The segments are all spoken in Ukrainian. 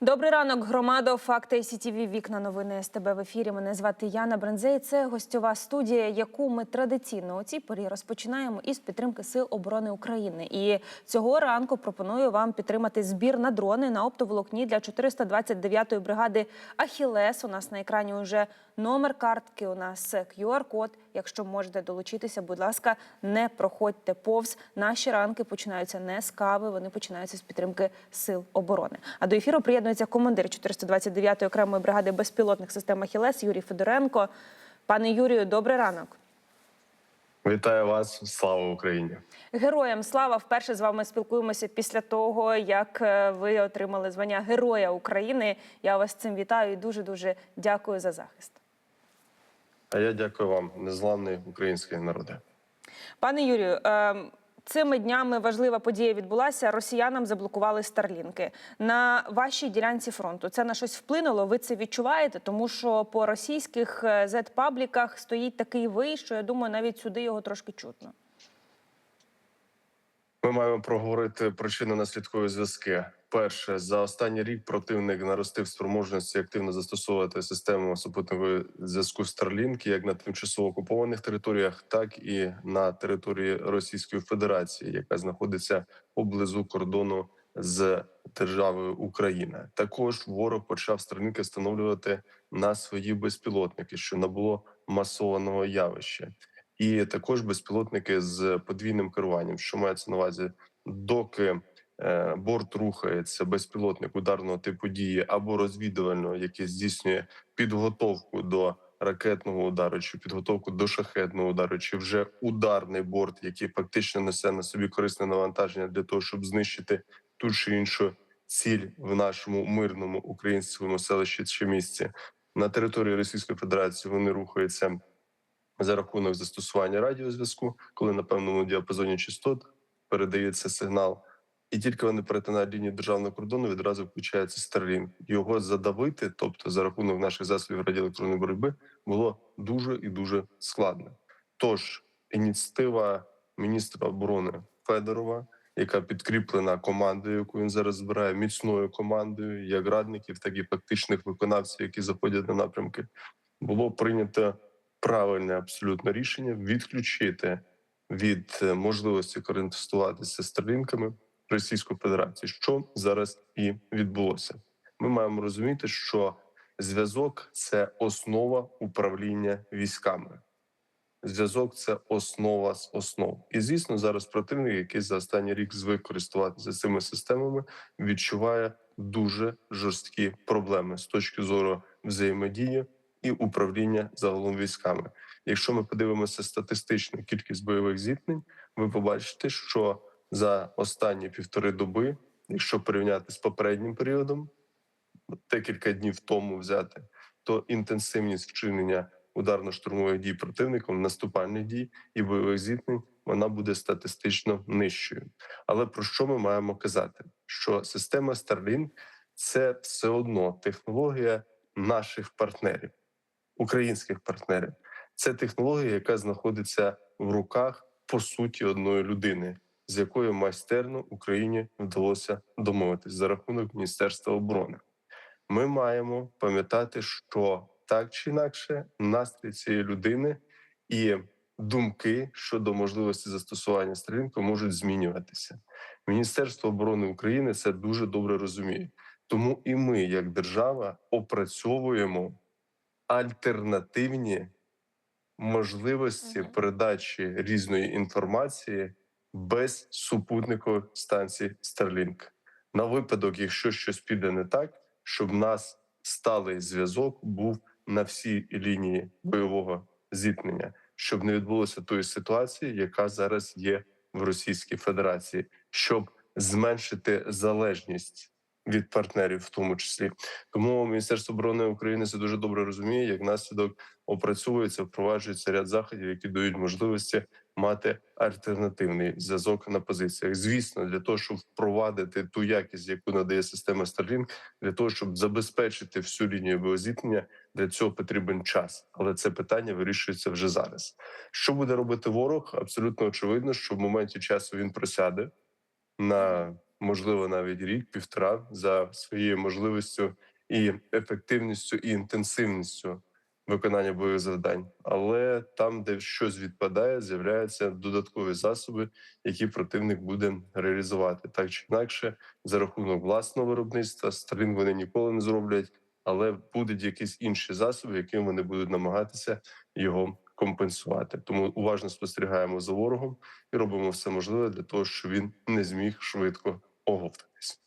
Добрий ранок, громадо. Факти СІТІВІ Вікна новини СТБ в ефірі. Мене звати Яна Брензей. Це гостьова студія, яку ми традиційно у цій порі розпочинаємо із підтримки Сил оборони України. І цього ранку пропоную вам підтримати збір на дрони на оптоволокні для 429-ї бригади Ахілес. У нас на екрані вже номер картки. У нас QR-код. Якщо можете долучитися, будь ласка, не проходьте повз. Наші ранки починаються не з кави, вони починаються з підтримки сил оборони. А до ефіру приєднується командир 429-ї окремої бригади безпілотних систем Ахілес Юрій Федоренко. Пане Юрію, добрий ранок. Вітаю вас, слава Україні! Героям слава! Вперше з вами спілкуємося після того, як е, ви отримали звання Героя України. Я вас цим вітаю і дуже дуже дякую за захист. А я дякую вам, незламний український народе. Пане Юрію, е, цими днями важлива подія відбулася. Росіянам заблокували старлінки на вашій ділянці фронту. Це на щось вплинуло. Ви це відчуваєте? Тому що по російських зет-пабліках стоїть такий вий, що я думаю, навіть сюди його трошки чутно. Ми маємо проговорити причини наслідкові зв'язки. Перше, за останній рік противник наростив спроможності активно застосовувати систему супутникового зв'язку Starlink як на тимчасово окупованих територіях, так і на території Російської Федерації, яка знаходиться поблизу кордону з державою Україна. Також ворог почав Starlink встановлювати на свої безпілотники, що набуло масованого явища. І також безпілотники з подвійним керуванням, що мається на увазі, доки борт рухається, безпілотник ударного типу дії або розвідувального, який здійснює підготовку до ракетного удару, чи підготовку до шахетного удару, чи вже ударний борт, який фактично несе на собі корисне навантаження для того, щоб знищити ту чи іншу ціль в нашому мирному українському селищі чи місті на території Російської Федерації. Вони рухаються за рахунок застосування радіозв'язку, коли на певному діапазоні частот передається сигнал, і тільки вони перетинають лінію державного кордону, відразу включається Starlink. Його задавити, тобто за рахунок наших засобів радіоелектронної боротьби, було дуже і дуже складно. Тож ініціатива міністра оборони Федорова, яка підкріплена командою, яку він зараз збирає, міцною командою, як радників, так і фактичних виконавців, які заходять на напрямки, було прийнято правильне абсолютно рішення відключити від е, можливості користуватися стрілінками Російської Федерації, що зараз і відбулося. Ми маємо розуміти, що зв'язок це основа управління військами. Зв'язок це основа з основ. І звісно, зараз противник, який за останній рік звик користуватися цими системами, відчуває дуже жорсткі проблеми з точки зору взаємодії і управління загалом військами. Якщо ми подивимося статистичну кількість бойових зіткнень, ви побачите, що за останні півтори доби, якщо порівняти з попереднім періодом, декілька днів тому взяти, то інтенсивність вчинення ударно-штурмових дій противником, наступальних дій і бойових зіткнень вона буде статистично нижчою. Але про що ми маємо казати? Що система Starlink – це все одно технологія наших партнерів українських партнерів. Це технологія, яка знаходиться в руках по суті одної людини, з якою майстерно Україні вдалося домовитись за рахунок Міністерства оборони. Ми маємо пам'ятати, що так чи інакше настрій цієї людини і думки щодо можливості застосування стрілінку можуть змінюватися. Міністерство оборони України це дуже добре розуміє. Тому і ми, як держава, опрацьовуємо альтернативні можливості передачі різної інформації без супутникових станцій Starlink. На випадок, якщо щось піде не так, щоб нас сталий зв'язок був на всій лінії бойового зіткнення, щоб не відбулося тої ситуації, яка зараз є в Російській Федерації, щоб зменшити залежність від партнерів, в тому числі. Тому Міністерство оборони України це дуже добре розуміє. Як наслідок опрацьовується, впроваджується ряд заходів, які дають можливості мати альтернативний зв'язок на позиціях. Звісно, для того, щоб впровадити ту якість, яку надає система Starlink, для того, щоб забезпечити всю лінію боєзіткнення, для цього потрібен час, але це питання вирішується вже зараз. Що буде робити ворог? Абсолютно очевидно, що в моменті часу він просяде на можливо, навіть рік, півтора за своєю можливістю і ефективністю і інтенсивністю виконання бойових завдань. Але там, де щось відпадає, з'являються додаткові засоби, які противник буде реалізувати так чи інакше за рахунок власного виробництва. Starlink вони ніколи не зроблять, але будуть якісь інші засоби, якими вони будуть намагатися його компенсувати. Тому уважно спостерігаємо за ворогом і робимо все можливе для того, щоб він не зміг швидко оговтатись.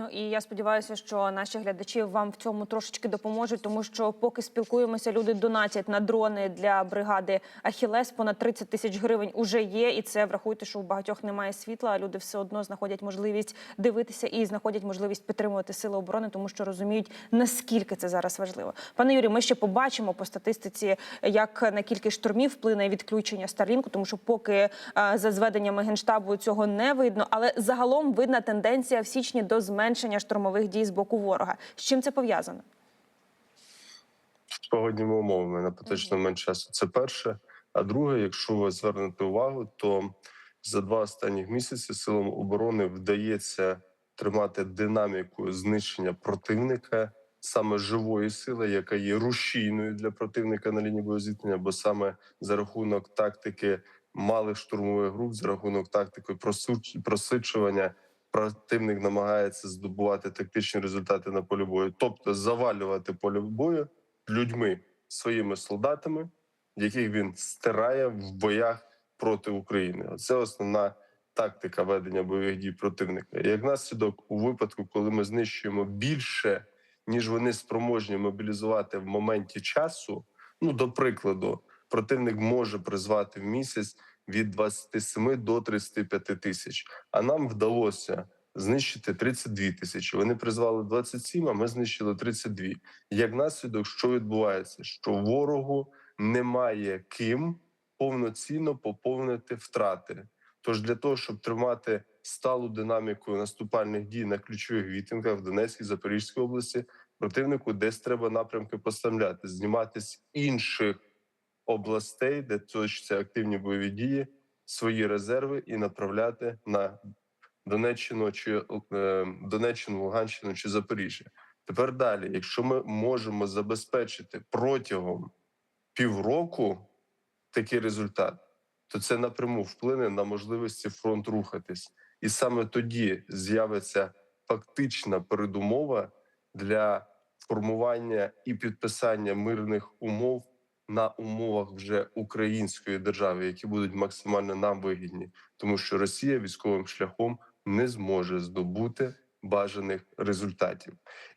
Ну і я сподіваюся, що наші глядачі вам в цьому трошечки допоможуть, тому що поки спілкуємося, люди донатять на дрони для бригади Ахілес. Понад 30 тисяч гривень уже є, і це врахуйте, що у багатьох немає світла. А люди все одно знаходять можливість дивитися і знаходять можливість підтримувати сили оборони, тому що розуміють наскільки це зараз важливо. Пане Юрію, ми ще побачимо по статистиці, як на кількість штурмів вплине відключення Старлінку, тому що поки е, за зведеннями генштабу цього не видно, але загалом видна тенденція в січні до зменшення штурмових дій з боку ворога. З чим це пов'язано? з погодніми умовами на поточний момент часу. Це перше. А друге, якщо ви звернете увагу, то за два останніх місяці силам оборони вдається тримати динаміку знищення противника, саме живої сили, яка є рушійною для противника на лінії боєзіткнення, бо саме за рахунок тактики малих штурмових груп, за рахунок тактики просичування, противник намагається здобувати тактичні результати на полі бою, тобто завалювати поле бою людьми, своїми солдатами, яких він стирає в боях проти України. Це основна тактика ведення бойових дій противника. Як наслідок, у випадку, коли ми знищуємо більше, ніж вони спроможні мобілізувати в моменті часу. Ну, до прикладу, противник може призвати в місяць від 27 до 35 тисяч. А нам вдалося знищити 32 тисячі. Вони призвали 27, а ми знищили 32. Як наслідок, що відбувається? Що ворогу немає ким повноцінно поповнити втрати. Тож для того, щоб тримати сталу динаміку наступальних дій на ключових відтинках в Донецькій Запорізькій області, противнику десь треба напрямки поставляти, знімати з інших областей, де точаться активні бойові дії, свої резерви і направляти на Донеччину чи е, Донеччину, Луганщину чи Запоріжжя. Тепер далі, якщо ми можемо забезпечити протягом півроку такий результат, то це напряму вплине на можливості фронт рухатись, і саме тоді з'явиться фактична передумова для формування і підписання мирних умов на умовах вже української держави, які будуть максимально нам вигідні, тому що Росія військовим шляхом не зможе здобути бажаних результатів,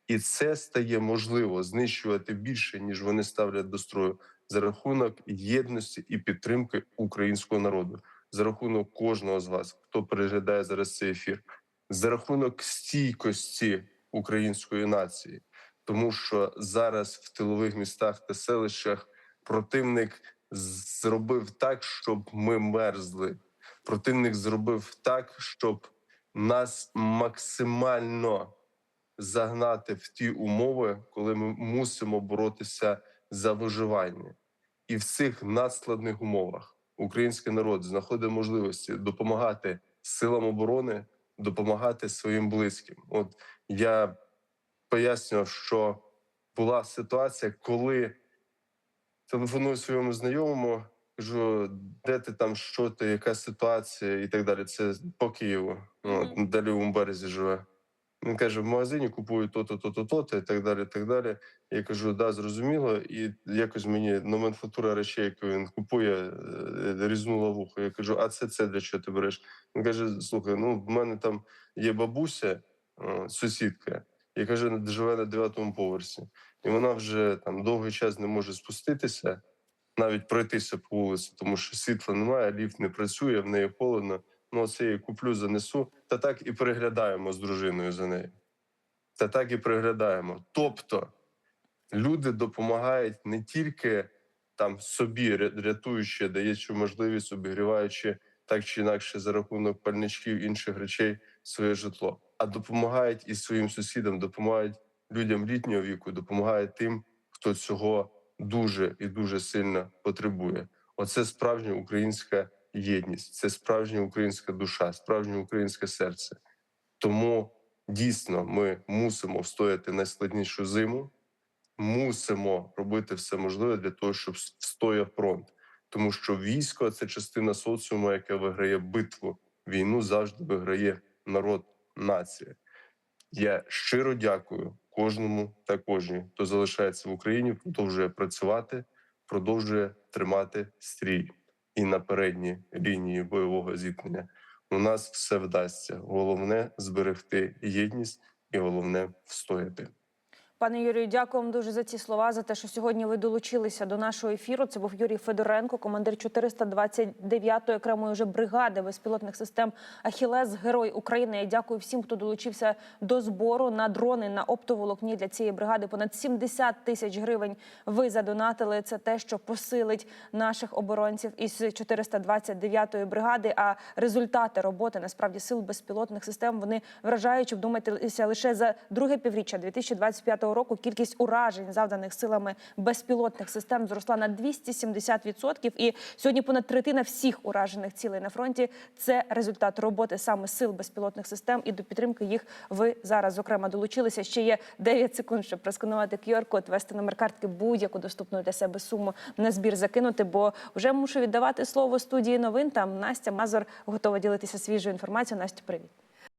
і це стає можливо знищувати більше ніж вони ставлять до строю за рахунок єдності і підтримки українського народу, за рахунок кожного з вас, хто переглядає зараз цей ефір, за рахунок стійкості української нації, тому що зараз в тилових містах та селищах противник зробив так, щоб ми мерзли. Противник зробив так, щоб нас максимально загнати в ті умови, коли ми мусимо боротися за виживання, і в цих надскладних умовах український народ знаходить можливості допомагати силам оборони, допомагати своїм близьким. От я пояснював, що була ситуація, коли телефоную своєму знайомому, кажу, де ти там, що ти, яка ситуація, і так далі. Це по Києву, ну, на лівому березі живе. Він каже: в магазині купую то-то, то-то, то-то, і так далі. так далі. Я кажу, да, зрозуміло. І якось мені номенклатура речей, яку він купує, е, різнула вухо. Я кажу, а це це для чого ти береш? Він каже: слухай, ну в мене там є бабуся, сусідка, яка живе на дев'ятому поверсі, і вона вже там довгий час не може спуститися, навіть пройтися по вулиці, тому що світла немає, ліфт не працює, в неї холодно. Ну, оце я куплю, занесу. Та так і переглядаємо з дружиною за нею. Та так і переглядаємо. Тобто люди допомагають не тільки там собі, ря- рятуючи, даючи можливість, обігріваючи так чи інакше за рахунок пальничків інших речей своє житло, а допомагають і своїм сусідам, допомагають людям літнього віку, допомагають тим, хто цього дуже і дуже сильно потребує. Оце справжня українська єдність, це справжня українська душа, справжнє українське серце. Тому дійсно ми мусимо встояти найскладнішу зиму, мусимо робити все можливе для того, щоб встояв фронт. Тому що військо це частина соціуму, яке виграє битву. Війну завжди виграє народ, нація. Я щиро дякую кожному та кожній, хто залишається в Україні, продовжує працювати, продовжує тримати стрій. І на передній лінії бойового зіткнення у нас все вдасться. Головне зберегти єдність і головне встояти. Пане Юрію, дякую вам дуже за ці слова, за те, що сьогодні ви долучилися до нашого ефіру. Це був Юрій Федоренко, командир 429-ї окремої вже бригади безпілотних систем Ахілес, герой України. Я дякую всім, хто долучився до збору на дрони на оптоволокні для цієї бригади. Понад 70 тисяч гривень ви задонатили. Це те, що посилить наших оборонців із 429-ї бригади. А результати роботи насправді сил безпілотних систем вони вражаючі. Вдумайтеся лише за друге півріччя 2025 року. Кількість уражень, завданих силами безпілотних систем, зросла на 270%. І сьогодні понад третина всіх уражених цілей на фронті це результат роботи саме сил безпілотних систем. І до підтримки їх ви зараз зокрема долучилися. Ще є 9 секунд, щоб просканувати QR-код, ввести номер картки будь-яку доступну для себе суму на збір закинути. Бо вже мушу віддавати слово студії новин. Там Настя Мазур готова ділитися свіжою інформацією. Настя, привіт.